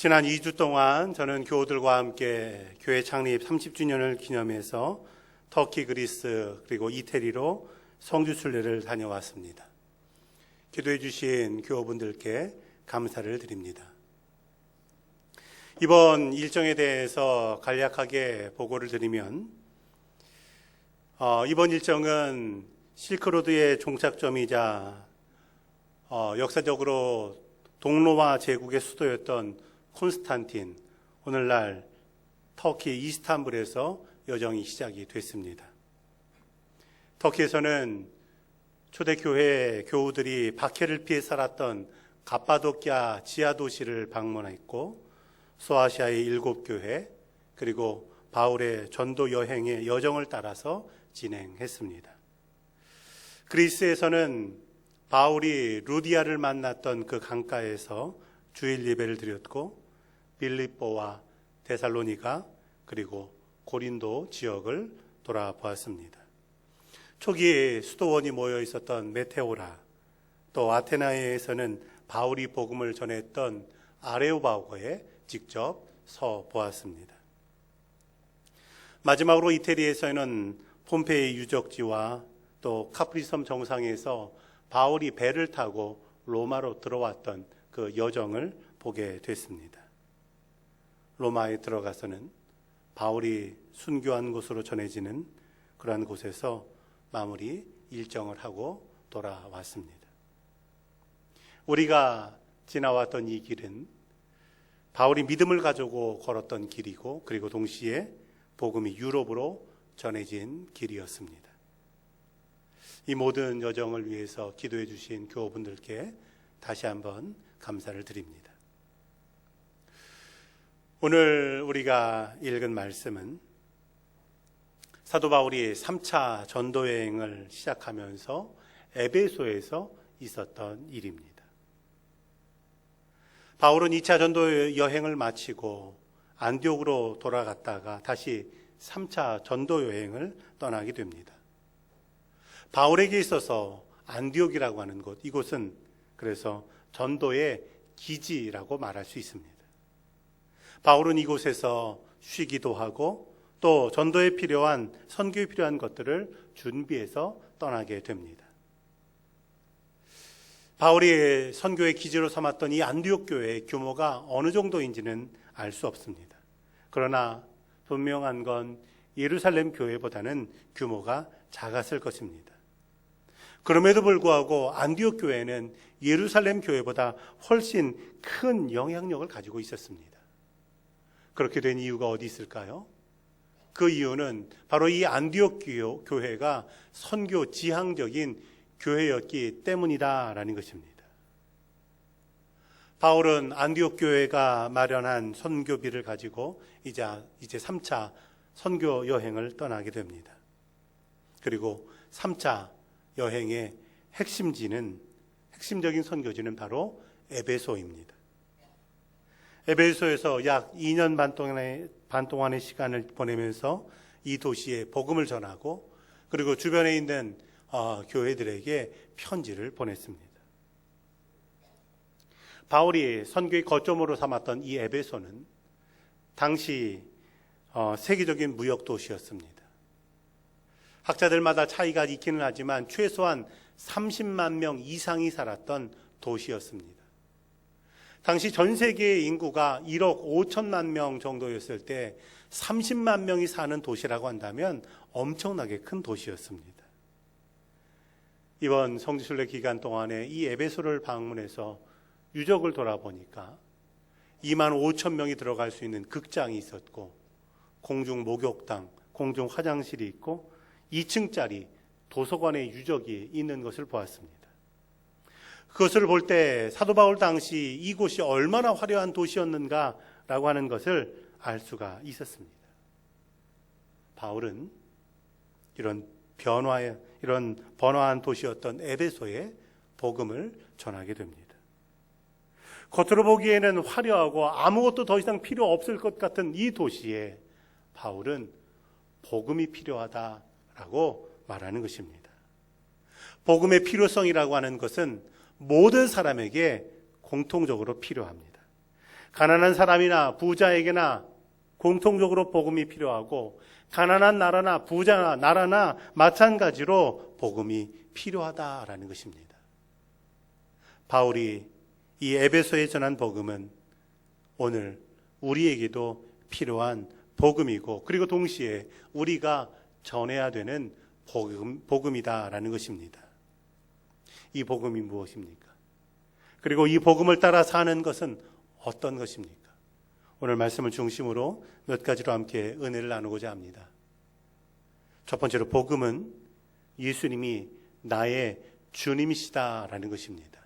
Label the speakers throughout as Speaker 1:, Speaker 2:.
Speaker 1: 지난 2주 동안 저는 교우들과 함께 교회 창립 30주년을 기념해서 터키, 그리스, 그리고 이태리로 성주 순례를 다녀왔습니다. 기도해 주신 교우분들께 감사를 드립니다. 이번 일정에 대해서 간략하게 보고를 드리면 어, 이번 일정은 실크로드의 종착점이자 어, 역사적으로 동로마 제국의 수도였던 콘스탄틴 오늘날 터키 이스탄불에서 여정이 시작이 됐습니다. 터키에서는 초대교회 교우들이 박해를 피해 살았던 갑바도키아 지하 도시를 방문했고 소아시아의 일곱 교회 그리고 바울의 전도 여행의 여정을 따라서 진행했습니다. 그리스에서는 바울이 루디아를 만났던 그 강가에서 주일 예배를 드렸고 빌립보와 데살로니가 그리고 고린도 지역을 돌아보았습니다. 초기에 수도원이 모여 있었던 메테오라 또 아테나에서는 바울이 복음을 전했던 아레오바고에 직접 서 보았습니다. 마지막으로 이태리에서는 폼페이 유적지와 또 카프리섬 정상에서 바울이 배를 타고 로마로 들어왔던 그 여정을 보게 됐습니다. 로마에 들어가서는 바울이 순교한 곳으로 전해지는 그러한 곳에서 마무리 일정을 하고 돌아왔습니다. 우리가 지나왔던 이 길은 바울이 믿음을 가지고 걸었던 길이고 그리고 동시에 복음이 유럽으로 전해진 길이었습니다. 이 모든 여정을 위해서 기도해 주신 교우분들께 다시 한번 감사를 드립니다. 오늘 우리가 읽은 말씀은 사도 바울이 3차 전도 여행을 시작하면서 에베소에서 있었던 일입니다. 바울은 2차 전도 여행을 마치고 안디옥으로 돌아갔다가 다시 3차 전도 여행을 떠나게 됩니다. 바울에게 있어서 안디옥이라고 하는 곳, 이곳은 그래서 전도의 기지라고 말할 수 있습니다. 바울은 이곳에서 쉬기도 하고 또 전도에 필요한 선교에 필요한 것들을 준비해서 떠나게 됩니다. 바울이 선교의 기지로 삼았던 이 안디옥 교회의 규모가 어느 정도인지는 알 수 없습니다. 그러나 분명한 건 예루살렘 교회보다는 규모가 작았을 것입니다. 그럼에도 불구하고 안디옥 교회는 예루살렘 교회보다 훨씬 큰 영향력을 가지고 있었습니다. 그렇게 된 이유가 어디 있을까요? 그 이유는 바로 이 안디옥 교회가 선교 지향적인 교회였기 때문이다라는 것입니다. 바울은 안디옥 교회가 마련한 선교비를 가지고 이제 이제 3차 선교 여행을 떠나게 됩니다. 그리고 3차 여행의 핵심지는 핵심적인 선교지는 바로 에베소입니다. 에베소에서 약 2년 반 동안의, 반 동안의 시간을 보내면서 이 도시에 복음을 전하고 그리고 주변에 있는 어, 교회들에게 편지를 보냈습니다. 바울이 선교의 거점으로 삼았던 이 에베소는 당시 어, 세계적인 무역 도시였습니다. 학자들마다 차이가 있기는 하지만 최소한 30만 명 이상이 살았던 도시였습니다. 당시 전 세계의 인구가 1억 5천만 명 정도였을 때 30만 명이 사는 도시라고 한다면 엄청나게 큰 도시였습니다. 이번 성지순례 기간 동안에 이 에베소를 방문해서 유적을 돌아보니까 2만 5천 명이 들어갈 수 있는 극장이 있었고 공중 목욕당, 공중 화장실이 있고 2층짜리 도서관의 유적이 있는 것을 보았습니다. 그것을 볼 때 사도 바울 당시 이곳이 얼마나 화려한 도시였는가라고 하는 것을 알 수가 있었습니다. 바울은 이런 변화의 이런 번화한 도시였던 에베소에 복음을 전하게 됩니다. 겉으로 보기에는 화려하고 아무것도 더 이상 필요 없을 것 같은 이 도시에 바울은 복음이 필요하다라고 말하는 것입니다. 복음의 필요성이라고 하는 것은 모든 사람에게 공통적으로 필요합니다. 가난한 사람이나 부자에게나 공통적으로 복음이 필요하고 가난한 나라나 부자 나라나 마찬가지로 복음이 필요하다라는 것입니다. 바울이 이 에베소에 전한 복음은 오늘 우리에게도 필요한 복음이고 그리고 동시에 우리가 전해야 되는 복음, 복음이다라는 것입니다. 이 복음이 무엇입니까? 그리고 이 복음을 따라 사는 것은 어떤 것입니까? 오늘 말씀을 중심으로 몇 가지로 함께 은혜를 나누고자 합니다. 첫 번째로 복음은 예수님이 나의 주님이시다라는 것입니다.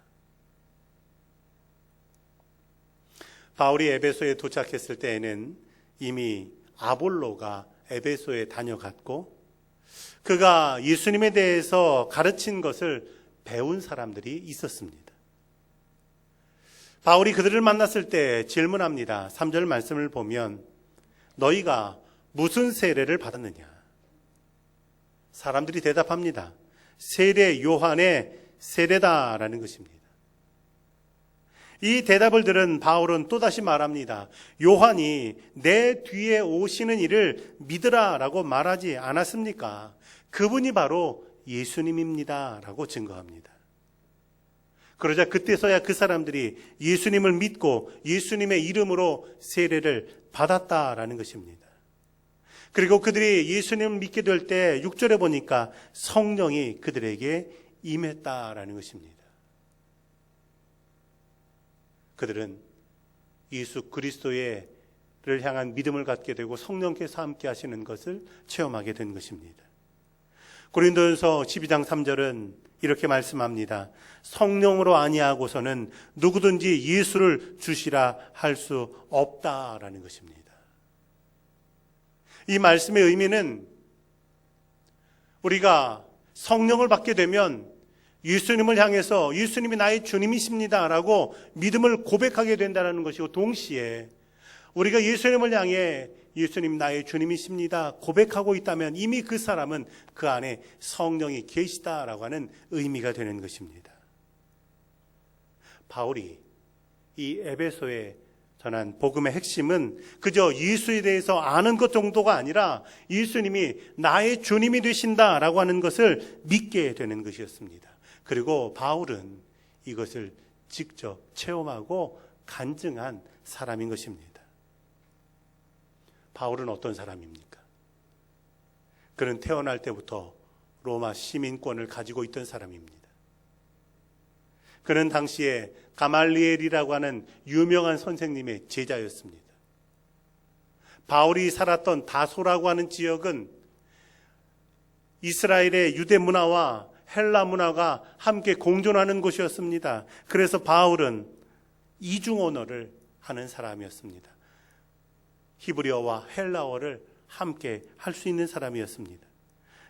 Speaker 1: 바울이 에베소에 도착했을 때에는 이미 아볼로가 에베소에 다녀갔고 그가 예수님에 대해서 가르친 것을 배운 사람들이 있었습니다. 바울이 그들을 만났을 때 질문합니다. 3절 말씀을 보면 너희가 무슨 세례를 받았느냐? 사람들이 대답합니다. 세례 요한의 세례다라는 것입니다. 이 대답을 들은 바울은 또다시 말합니다. 요한이 내 뒤에 오시는 이를 믿으라라고 말하지 않았습니까? 그분이 바로 예수님입니다. 라고 증거합니다. 그러자 그때서야 그 사람들이 예수님을 믿고 예수님의 이름으로 세례를 받았다라는 것입니다. 그리고 그들이 예수님을 믿게 될 때 6절에 보니까 성령이 그들에게 임했다라는 것입니다. 그들은 예수 그리스도의 를 향한 믿음을 갖게 되고 성령께서 함께 하시는 것을 체험하게 된 것입니다. 고린도전서 12장 3절은 이렇게 말씀합니다. 성령으로 아니하고서는 누구든지 예수를 주시라 할 수 없다라는 것입니다. 이 말씀의 의미는 우리가 성령을 받게 되면 예수님을 향해서 예수님이 나의 주님이십니다라고 믿음을 고백하게 된다는 것이고 동시에 우리가 예수님을 향해 예수님 나의 주님이십니다 고백하고 있다면 이미 그 사람은 그 안에 성령이 계시다라고 하는 의미가 되는 것입니다. 바울이 이 에베소에 전한 복음의 핵심은 그저 예수에 대해서 아는 것 정도가 아니라 예수님이 나의 주님이 되신다라고 하는 것을 믿게 되는 것이었습니다. 그리고 바울은 이것을 직접 체험하고 간증한 사람인 것입니다. 바울은 어떤 사람입니까? 그는 태어날 때부터 로마 시민권을 가지고 있던 사람입니다. 그는 당시에 가말리엘이라고 하는 유명한 선생님의 제자였습니다. 바울이 살았던 다소라고 하는 지역은 이스라엘의 유대 문화와 헬라 문화가 함께 공존하는 곳이었습니다. 그래서 바울은 이중 언어를 하는 사람이었습니다. 히브리어와 헬라어를 함께 할 수 있는 사람이었습니다.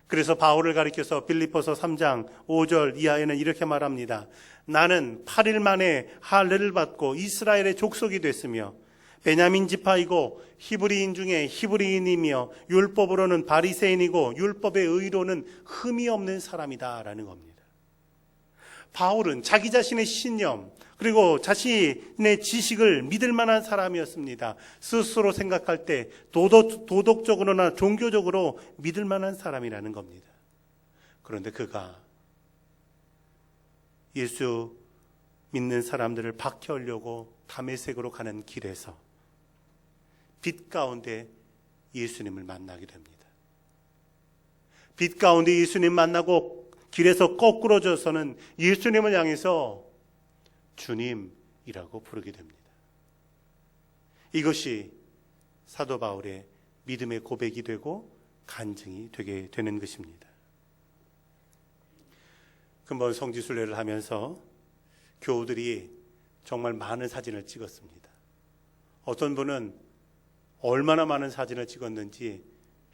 Speaker 1: 그래서 바울을 가리켜서 빌립보서 3장 5절 이하에는 이렇게 말합니다. 나는 8일 만에 할례를 받고 이스라엘의 족속이 됐으며 베냐민 지파이고 히브리인 중에 히브리인이며 율법으로는 바리새인이고 율법의 의로는 흠이 없는 사람이다라는 겁니다. 바울은 자기 자신의 신념 그리고 자신의 지식을 믿을 만한 사람이었습니다. 스스로 생각할 때 도덕, 도덕적으로나 종교적으로 믿을 만한 사람이라는 겁니다. 그런데 그가 예수 믿는 사람들을 박해하려고 담에색으로 가는 길에서 빛 가운데 예수님을 만나게 됩니다. 빛 가운데 예수님 만나고 길에서 거꾸로 져서는 예수님을 향해서 주님이라고 부르게 됩니다. 이것이 사도 바울의 믿음의 고백이 되고 간증이 되게 되는 것입니다. 근본 성지순례를 하면서 교우들이 정말 많은 사진을 찍었습니다. 어떤 분은 얼마나 많은 사진을 찍었는지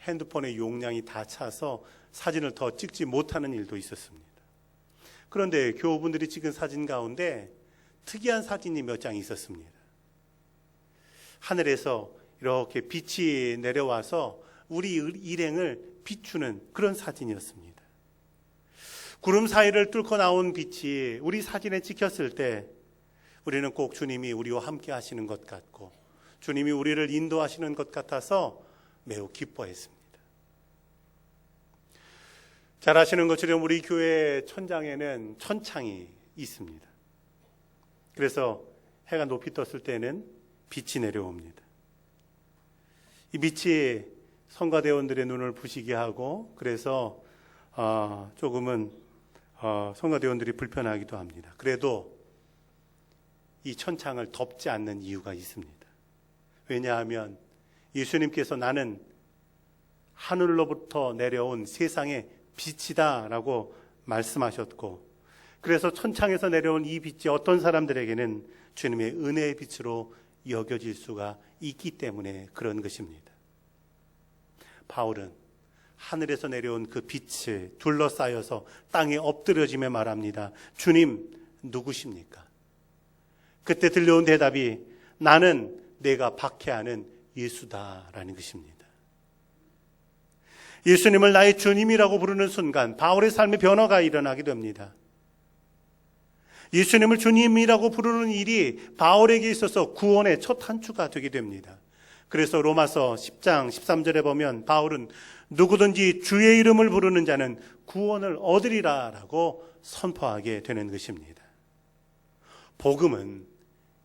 Speaker 1: 핸드폰의 용량이 다 차서 사진을 더 찍지 못하는 일도 있었습니다. 그런데 교우분들이 찍은 사진 가운데 특이한 사진이 몇 장 있었습니다. 하늘에서 이렇게 빛이 내려와서 우리 일행을 비추는 그런 사진이었습니다. 구름 사이를 뚫고 나온 빛이 우리 사진에 찍혔을 때 우리는 꼭 주님이 우리와 함께 하시는 것 같고 주님이 우리를 인도하시는 것 같아서 매우 기뻐했습니다. 잘 아시는 것처럼 우리 교회 천장에는 천창이 있습니다. 그래서 해가 높이 떴을 때는 빛이 내려옵니다. 이 빛이 성가대원들의 눈을 부시게 하고 그래서 어, 조금은 어, 성가대원들이 불편하기도 합니다. 그래도 이 천창을 덮지 않는 이유가 있습니다. 왜냐하면 예수님께서 나는 하늘로부터 내려온 세상의 빛이다라고 말씀하셨고 그래서 천창에서 내려온 이 빛이 어떤 사람들에게는 주님의 은혜의 빛으로 여겨질 수가 있기 때문에 그런 것입니다. 바울은 하늘에서 내려온 그 빛에 둘러싸여서 땅에 엎드려지며 말합니다. 주님, 누구십니까? 그때 들려온 대답이 나는 내가 박해하는 예수다라는 것입니다. 예수님을 나의 주님이라고 부르는 순간 바울의 삶의 변화가 일어나게 됩니다. 예수님을 주님이라고 부르는 일이 바울에게 있어서 구원의 첫 한추가 되게 됩니다. 그래서 로마서 10장 13절에 보면 바울은 누구든지 주의 이름을 부르는 자는 구원을 얻으리라라고 선포하게 되는 것입니다. 복음은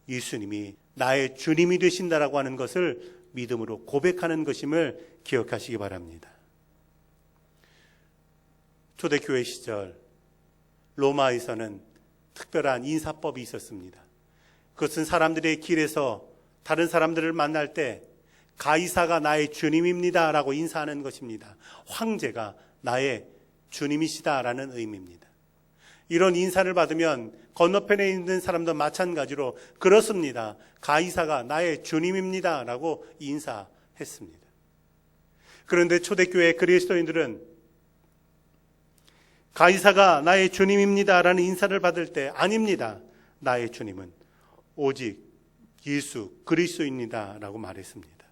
Speaker 1: 예수님이 나의 주님이 되신다라고 하는 것을 믿음으로 고백하는 것임을 기억하시기 바랍니다. 초대교회 시절 로마에서는 특별한 인사법이 있었습니다. 그것은 사람들의 길에서 다른 사람들을 만날 때 가이사가 나의 주님입니다라고 인사하는 것입니다. 황제가 나의 주님이시다라는 의미입니다. 이런 인사를 받으면 건너편에 있는 사람도 마찬가지로 그렇습니다. 가이사가 나의 주님입니다라고 인사했습니다. 그런데 초대교회 그리스도인들은 가이사가 나의 주님입니다라는 인사를 받을 때 아닙니다. 나의 주님은 오직 예수 그리스도입니다라고 말했습니다.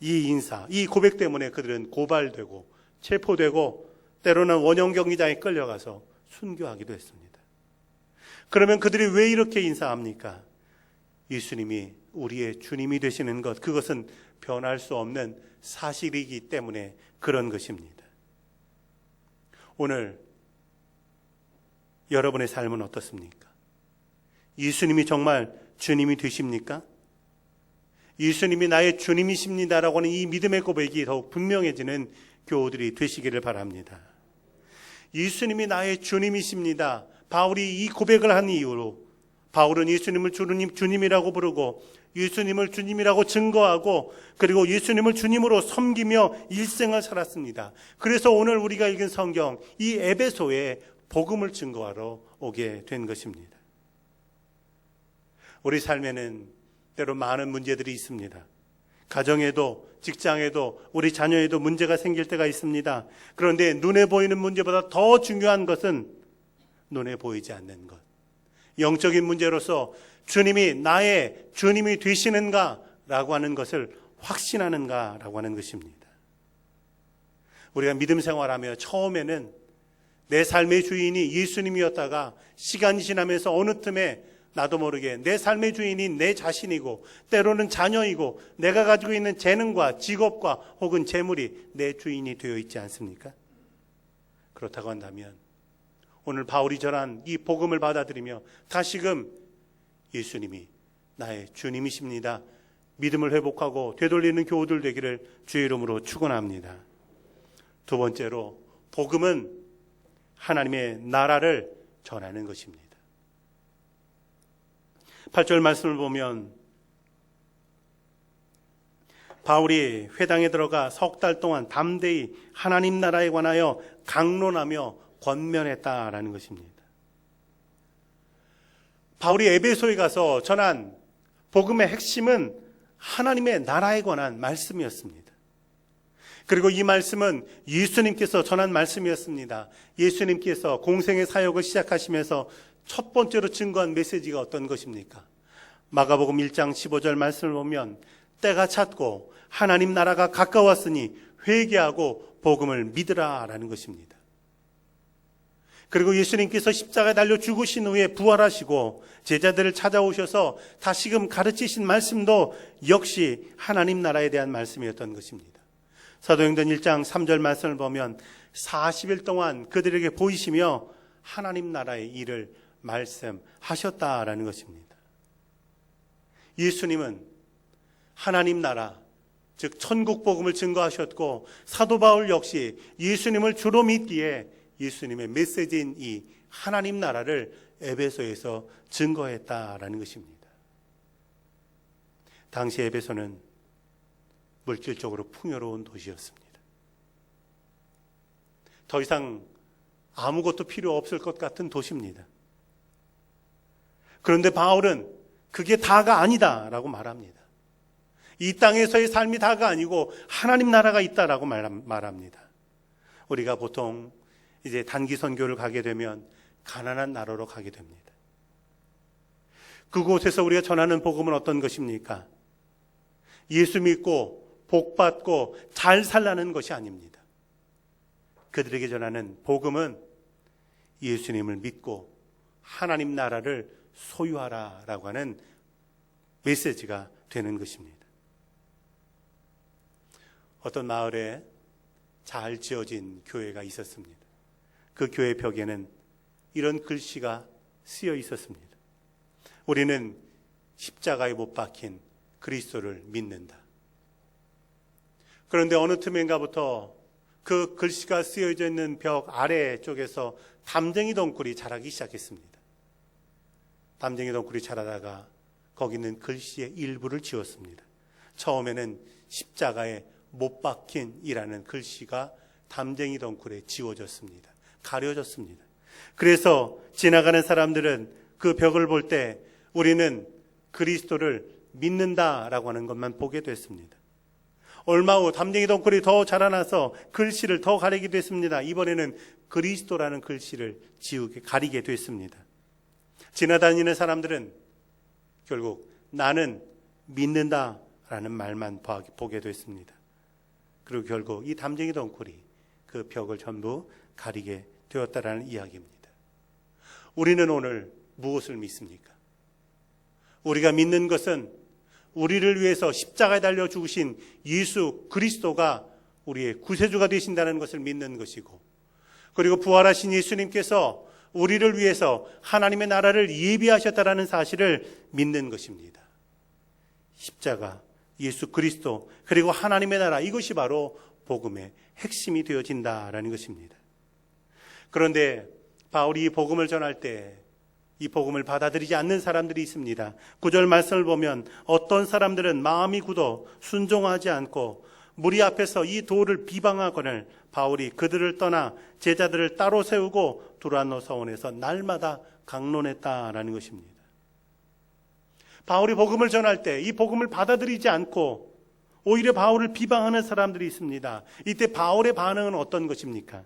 Speaker 1: 이 인사, 이 고백 때문에 그들은 고발되고 체포되고 때로는 원형 경기장에 끌려가서 순교하기도 했습니다. 그러면 그들이 왜 이렇게 인사합니까? 예수님이 우리의 주님이 되시는 것, 그것은 변할 수 없는 사실이기 때문에 그런 것입니다. 오늘 여러분의 삶은 어떻습니까? 예수님이 정말 주님이 되십니까? 예수님이 나의 주님이십니다라고 하는 이 믿음의 고백이 더욱 분명해지는 교우들이 되시기를 바랍니다. 예수님이 나의 주님이십니다. 바울이 이 고백을 한 이유로 바울은 예수님을 주님, 주님이라고 부르고 예수님을 주님이라고 증거하고 그리고 예수님을 주님으로 섬기며 일생을 살았습니다. 그래서 오늘 우리가 읽은 성경 이 에베소에 복음을 증거하러 오게 된 것입니다. 우리 삶에는 때로 많은 문제들이 있습니다. 가정에도 직장에도 우리 자녀에도 문제가 생길 때가 있습니다. 그런데 눈에 보이는 문제보다 더 중요한 것은 눈에 보이지 않는 것. 영적인 문제로서 주님이 나의 주님이 되시는가라고 하는 것을 확신하는가라고 하는 것입니다. 우리가 믿음 생활하며 처음에는 내 삶의 주인이 예수님이었다가 시간이 지나면서 어느 틈에 나도 모르게 내 삶의 주인이 내 자신이고 때로는 자녀이고 내가 가지고 있는 재능과 직업과 혹은 재물이 내 주인이 되어 있지 않습니까? 그렇다고 한다면 오늘 바울이 전한 이 복음을 받아들이며 다시금 예수님이 나의 주님이십니다. 믿음을 회복하고 되돌리는 교우들 되기를 주의 이름으로 축원합니다. 두 번째로 복음은 하나님의 나라를 전하는 것입니다. 8절 말씀을 보면 바울이 회당에 들어가 석 달 동안 담대히 하나님 나라에 관하여 강론하며 권면했다라는 것입니다. 바울이 에베소에 가서 전한 복음의 핵심은 하나님의 나라에 관한 말씀이었습니다. 그리고 이 말씀은 예수님께서 전한 말씀이었습니다. 예수님께서 공생의 사역을 시작하시면서 첫 번째로 증거한 메시지가 어떤 것입니까? 마가복음 1장 15절 말씀을 보면 때가 찼고 하나님 나라가 가까웠으니 회개하고 복음을 믿으라라는 것입니다. 그리고 예수님께서 십자가에 달려 죽으신 후에 부활하시고 제자들을 찾아오셔서 다시금 가르치신 말씀도 역시 하나님 나라에 대한 말씀이었던 것입니다. 사도행전 1장 3절 말씀을 보면 40일 동안 그들에게 보이시며 하나님 나라의 일을 말씀하셨다라는 것입니다. 예수님은 하나님 나라, 즉 천국 복음을 증거하셨고 사도 바울 역시 예수님을 주로 믿기에 예수님의 메시지인 이 하나님 나라를 에베소에서 증거했다라는 것입니다. 당시 에베소는 물질적으로 풍요로운 도시였습니다. 더 이상 아무것도 필요 없을 것 같은 도시입니다. 그런데 바울은 그게 다가 아니다라고 말합니다. 이 땅에서의 삶이 다가 아니고 하나님 나라가 있다라고 말합니다. 우리가 보통 이제 단기 선교를 가게 되면 가난한 나라로 가게 됩니다. 그곳에서 우리가 전하는 복음은 어떤 것입니까? 예수 믿고 복 받고 잘 살라는 것이 아닙니다. 그들에게 전하는 복음은 예수님을 믿고 하나님 나라를 소유하라라고 하는 메시지가 되는 것입니다. 어떤 마을에 잘 지어진 교회가 있었습니다. 그 교회 벽에는 이런 글씨가 쓰여 있었습니다. 우리는 십자가에 못 박힌 그리스도를 믿는다. 그런데 어느 틈인가부터 그 글씨가 쓰여져 있는 벽 아래 쪽에서 담쟁이 덩굴이 자라기 시작했습니다. 담쟁이 덩굴이 자라다가 거기 있는 글씨의 일부를 지웠습니다. 처음에는 십자가에 못 박힌이라는 글씨가 담쟁이 덩굴에 지워졌습니다. 가려졌습니다. 그래서 지나가는 사람들은 그 벽을 볼 때 우리는 그리스도를 믿는다라고 하는 것만 보게 됐습니다. 얼마 후 담쟁이 덩굴이 더 자라나서 글씨를 더 가리게 됐습니다. 이번에는 그리스도라는 글씨를 지우게 가리게 됐습니다. 지나다니는 사람들은 결국 나는 믿는다라는 말만 보게 됐습니다. 그리고 결국 이 담쟁이 덩굴이 그 벽을 전부 가리게 되었다라는 이야기입니다. 우리는 오늘 무엇을 믿습니까? 우리가 믿는 것은 우리를 위해서 십자가에 달려 죽으신 예수 그리스도가 우리의 구세주가 되신다는 것을 믿는 것이고 그리고 부활하신 예수님께서 우리를 위해서 하나님의 나라를 예비하셨다라는 사실을 믿는 것입니다. 십자가, 예수 그리스도, 그리고 하나님의 나라 이것이 바로 복음의 핵심이 되어진다라는 것입니다. 그런데 바울이 이 복음을 전할 때 이 복음을 받아들이지 않는 사람들이 있습니다. 구절 말씀을 보면 어떤 사람들은 마음이 굳어 순종하지 않고 무리 앞에서 이 도를 비방하거늘 바울이 그들을 떠나 제자들을 따로 세우고 두란노 서원에서 날마다 강론했다라는 것입니다. 바울이 복음을 전할 때 이 복음을 받아들이지 않고 오히려 바울을 비방하는 사람들이 있습니다. 이때 바울의 반응은 어떤 것입니까?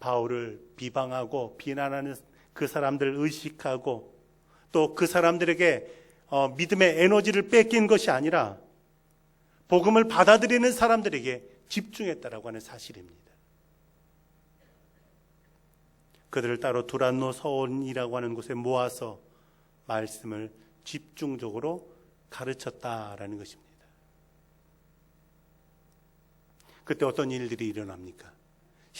Speaker 1: 바울을 비방하고 비난하는 그 사람들을 의식하고 또 그 사람들에게 어, 믿음의 에너지를 뺏긴 것이 아니라 복음을 받아들이는 사람들에게 집중했다라고 하는 사실입니다. 그들을 따로 두란노 서원이라고 하는 곳에 모아서 말씀을 집중적으로 가르쳤다라는 것입니다. 그때 어떤 일들이 일어납니까?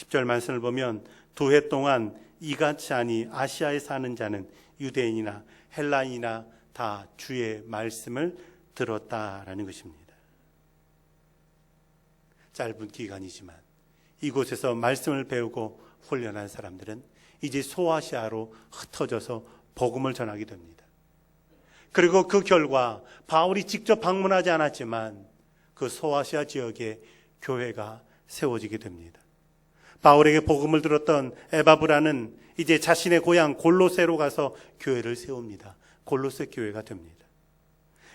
Speaker 1: 10절 말씀을 보면 두 해 동안 이같이 하니 아시아에 사는 자는 유대인이나 헬라인이나 다 주의 말씀을 들었다라는 것입니다. 짧은 기간이지만 이곳에서 말씀을 배우고 훈련한 사람들은 이제 소아시아로 흩어져서 복음을 전하게 됩니다. 그리고 그 결과 바울이 직접 방문하지 않았지만 그 소아시아 지역에 교회가 세워지게 됩니다. 바울에게 복음을 들었던 에바브라는 이제 자신의 고향 골로새로 가서 교회를 세웁니다. 골로새 교회가 됩니다.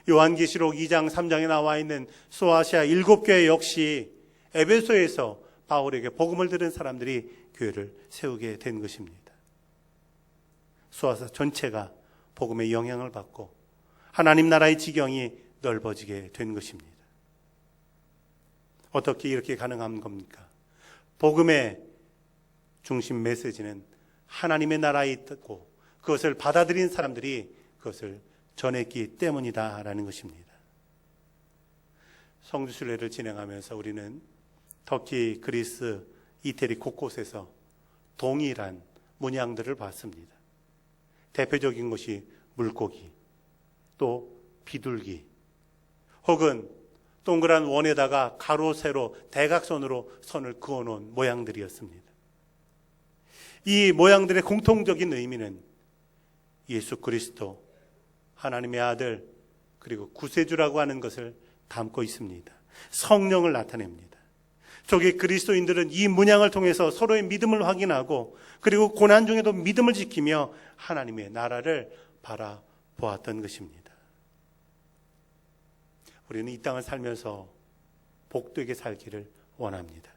Speaker 1: 요한계시록 2장 3장에 나와 있는 소아시아 일곱 교회 역시 에베소에서 바울에게 복음을 들은 사람들이 교회를 세우게 된 것입니다. 소아사 전체가 복음의 영향을 받고 하나님 나라의 지경이 넓어지게 된 것입니다. 어떻게 이렇게 가능한 겁니까? 복음의 중심 메시지는 하나님의 나라에 있고 그것을 받아들인 사람들이 그것을 전했기 때문이다라는 것입니다. 성주순례를 진행하면서 우리는 터키, 그리스, 이태리 곳곳에서 동일한 문양들을 봤습니다. 대표적인 것이 물고기, 또 비둘기, 혹은 동그란 원에다가 가로, 세로, 대각선으로 선을 그어 놓은 모양들이었습니다. 이 모양들의 공통적인 의미는 예수 그리스도, 하나님의 아들, 그리고 구세주라고 하는 것을 담고 있습니다. 성령을 나타냅니다. 저기 그리스도인들은 이 문양을 통해서 서로의 믿음을 확인하고 그리고 고난 중에도 믿음을 지키며 하나님의 나라를 바라보았던 것입니다. 우리는 이 땅을 살면서 복되게 살기를 원합니다.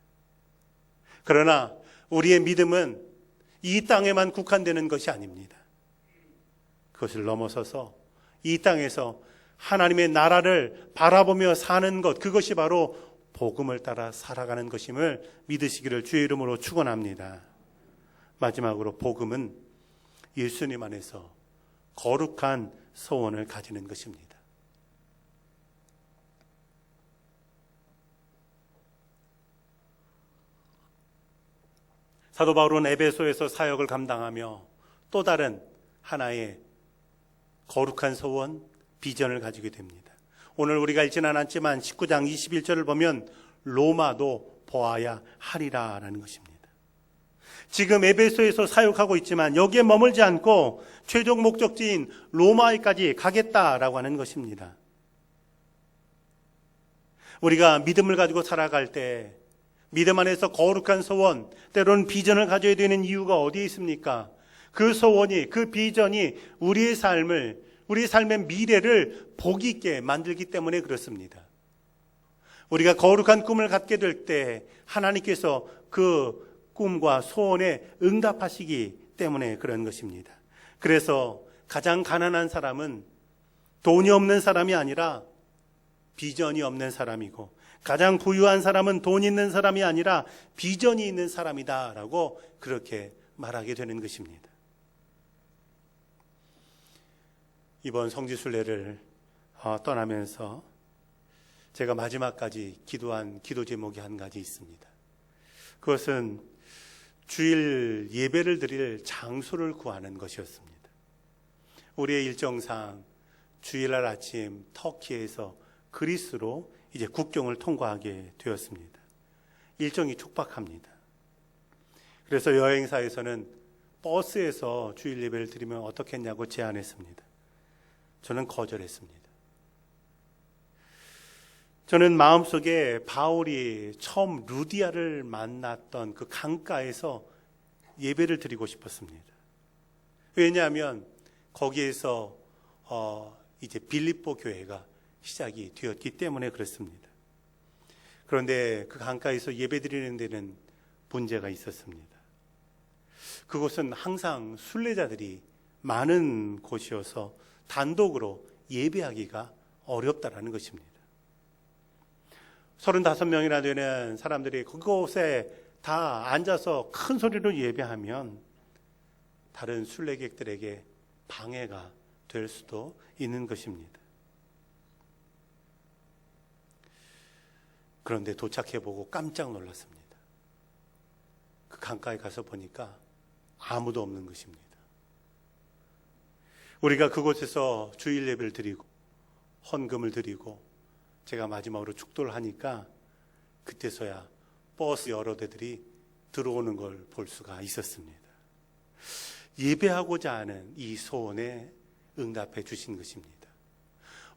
Speaker 1: 그러나 우리의 믿음은 이 땅에만 국한되는 것이 아닙니다. 그것을 넘어서서 이 땅에서 하나님의 나라를 바라보며 사는 것, 그것이 바로 복음을 따라 살아가는 것임을 믿으시기를 주의 이름으로 축원합니다. 마지막으로 복음은 예수님 안에서 거룩한 소원을 가지는 것입니다. 사도 바울은 에베소에서 사역을 감당하며 또 다른 하나의 거룩한 소원, 비전을 가지게 됩니다. 오늘 우리가 읽지는 않았지만 19장 21절을 보면 로마도 보아야 하리라 라는 것입니다. 지금 에베소에서 사역하고 있지만 여기에 머물지 않고 최종 목적지인 로마에까지 가겠다라고 하는 것입니다. 우리가 믿음을 가지고 살아갈 때 믿음 안에서 거룩한 소원, 때로는 비전을 가져야 되는 이유가 어디에 있습니까? 그 소원이, 그 비전이 우리의 삶을, 우리 삶의 미래를 복 있게 만들기 때문에 그렇습니다. 우리가 거룩한 꿈을 갖게 될 때 하나님께서 그 꿈과 소원에 응답하시기 때문에 그런 것입니다. 그래서 가장 가난한 사람은 돈이 없는 사람이 아니라 비전이 없는 사람이고 가장 부유한 사람은 돈 있는 사람이 아니라 비전이 있는 사람이다 라고 그렇게 말하게 되는 것입니다. 이번 성지순례를 어, 떠나면서 제가 마지막까지 기도한 기도 제목이 한 가지 있습니다. 그것은 주일 예배를 드릴 장소를 구하는 것이었습니다. 우리의 일정상 주일날 아침 터키에서 그리스로 이제 국경을 통과하게 되었습니다. 일정이 촉박합니다. 그래서 여행사에서는 버스에서 주일 예배를 드리면 어떻겠냐고 제안했습니다. 저는 거절했습니다. 저는 마음속에 바울이 처음 루디아를 만났던 그 강가에서 예배를 드리고 싶었습니다. 왜냐하면 거기에서 어 이제 빌립보 교회가 시작이 되었기 때문에 그렇습니다. 그런데 그 강가에서 예배 드리는 데는 문제가 있었습니다. 그곳은 항상 순례자들이 많은 곳이어서 단독으로 예배하기가 어렵다라는 것입니다. 35명이나 되는 사람들이 그곳에 다 앉아서 큰 소리로 예배하면 다른 순례객들에게 방해가 될 수도 있는 것입니다. 그런데 도착해보고 깜짝 놀랐습니다. 그 강가에 가서 보니까 아무도 없는 것입니다. 우리가 그곳에서 주일 예배를 드리고 헌금을 드리고 제가 마지막으로 축도를 하니까 그때서야 버스 여러 대들이 들어오는 걸 볼 수가 있었습니다. 예배하고자 하는 이 소원에 응답해 주신 것입니다.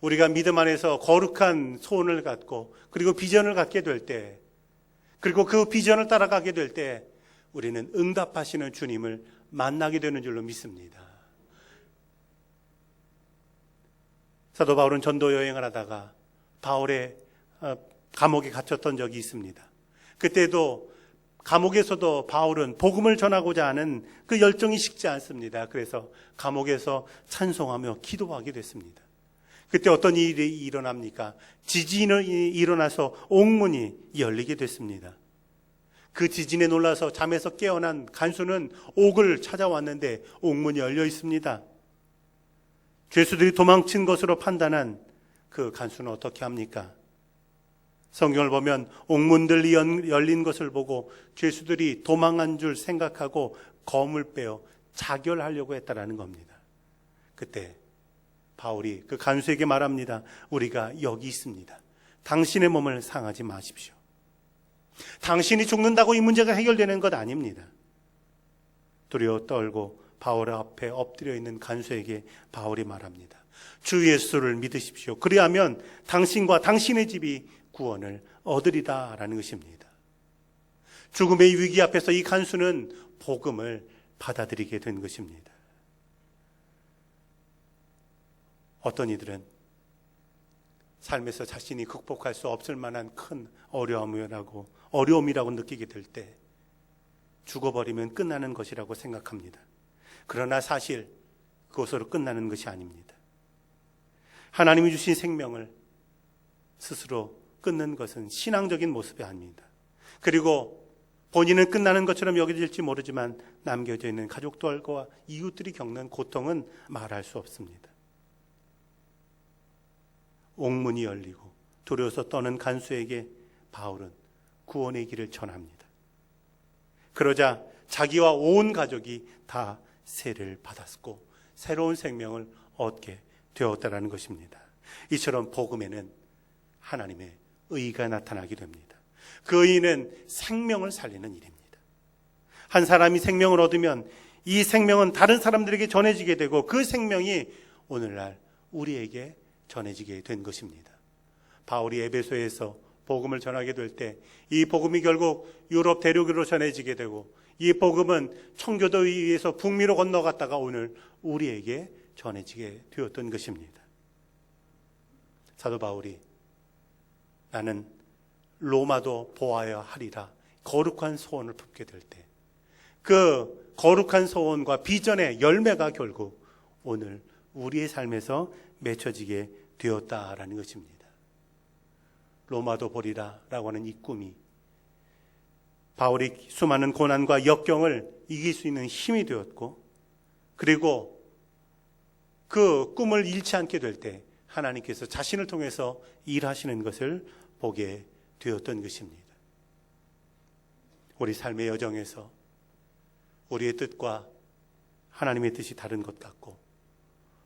Speaker 1: 우리가 믿음 안에서 거룩한 소원을 갖고 그리고 비전을 갖게 될 때, 그리고 그 비전을 따라가게 될 때, 우리는 응답하시는 주님을 만나게 되는 줄로 믿습니다. 사도 바울은 전도 여행을 하다가 바울의 어, 감옥에 갇혔던 적이 있습니다. 그때도 감옥에서도 바울은 복음을 전하고자 하는 그 열정이 식지 않습니다. 그래서 감옥에서 찬송하며 기도하게 됐습니다. 그때 어떤 일이 일어납니까? 지진이 일어나서 옥문이 열리게 됐습니다. 그 지진에 놀라서 잠에서 깨어난 간수는 옥을 찾아왔는데 옥문이 열려 있습니다. 죄수들이 도망친 것으로 판단한 그 간수는 어떻게 합니까? 성경을 보면 옥문들이 연- 열린 것을 보고 죄수들이 도망한 줄 생각하고 검을 빼어 자결하려고 했다라는 겁니다. 그때 바울이 그 간수에게 말합니다. 우리가 여기 있습니다. 당신의 몸을 상하지 마십시오. 당신이 죽는다고 이 문제가 해결되는 것 아닙니다. 두려워 떨고 바울 앞에 엎드려 있는 간수에게 바울이 말합니다. 주 예수를 믿으십시오. 그리하면 당신과 당신의 집이 구원을 얻으리다라는 것입니다. 죽음의 위기 앞에서 이 간수는 복음을 받아들이게 된 것입니다. 어떤 이들은 삶에서 자신이 극복할 수 없을 만한 큰 어려움이라고 어려움이라고 느끼게 될 때 죽어버리면 끝나는 것이라고 생각합니다. 그러나 사실 그것으로 끝나는 것이 아닙니다. 하나님이 주신 생명을 스스로 끊는 것은 신앙적인 모습이 아닙니다. 그리고 본인은 끝나는 것처럼 여겨질지 모르지만 남겨져 있는 가족들과 이웃들이 겪는 고통은 말할 수 없습니다. 옥문이 열리고 두려워서 떠는 간수에게 바울은 구원의 길을 전합니다. 그러자 자기와 온 가족이 다 세를 받았고 새로운 생명을 얻게 되었다라는 것입니다. 이처럼 복음에는 하나님의 의가 나타나게 됩니다. 그 의는 생명을 살리는 일입니다. 한 사람이 생명을 얻으면 이 생명은 다른 사람들에게 전해지게 되고 그 생명이 오늘날 우리에게 전해지게 된 것입니다. 바울이 에베소에서 복음을 전하게 될 때 이 복음이 결국 유럽 대륙으로 전해지게 되고 이 복음은 청교도에 의해서 북미로 건너갔다가 오늘 우리에게 전해지게 되었던 것입니다. 사도 바울이 나는 로마도 보아야 하리라 거룩한 소원을 품게 될 때 그 거룩한 소원과 비전의 열매가 결국 오늘 우리의 삶에서 맺혀지게 되었다라는 것입니다. 로마도 보리라라고 하는 이 꿈이 바울이 수많은 고난과 역경을 이길 수 있는 힘이 되었고 그리고 그 꿈을 잃지 않게 될 때 하나님께서 자신을 통해서 일하시는 것을 보게 되었던 것입니다. 우리 삶의 여정에서 우리의 뜻과 하나님의 뜻이 다른 것 같고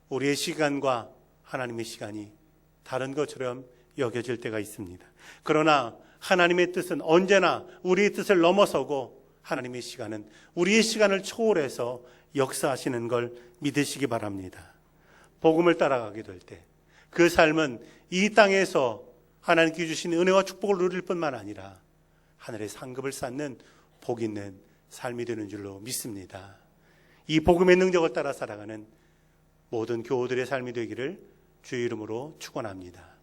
Speaker 1: 우리의 시간과 하나님의 시간이 다른 것처럼 여겨질 때가 있습니다. 그러나 하나님의 뜻은 언제나 우리의 뜻을 넘어서고 하나님의 시간은 우리의 시간을 초월해서 역사하시는 걸 믿으시기 바랍니다. 복음을 따라가게 될 때 그 삶은 이 땅에서 하나님께 주신 은혜와 축복을 누릴 뿐만 아니라 하늘의 상급을 쌓는 복 있는 삶이 되는 줄로 믿습니다. 이 복음의 능력을 따라 살아가는 모든 교우들의 삶이 되기를 주의 이름으로 축원합니다.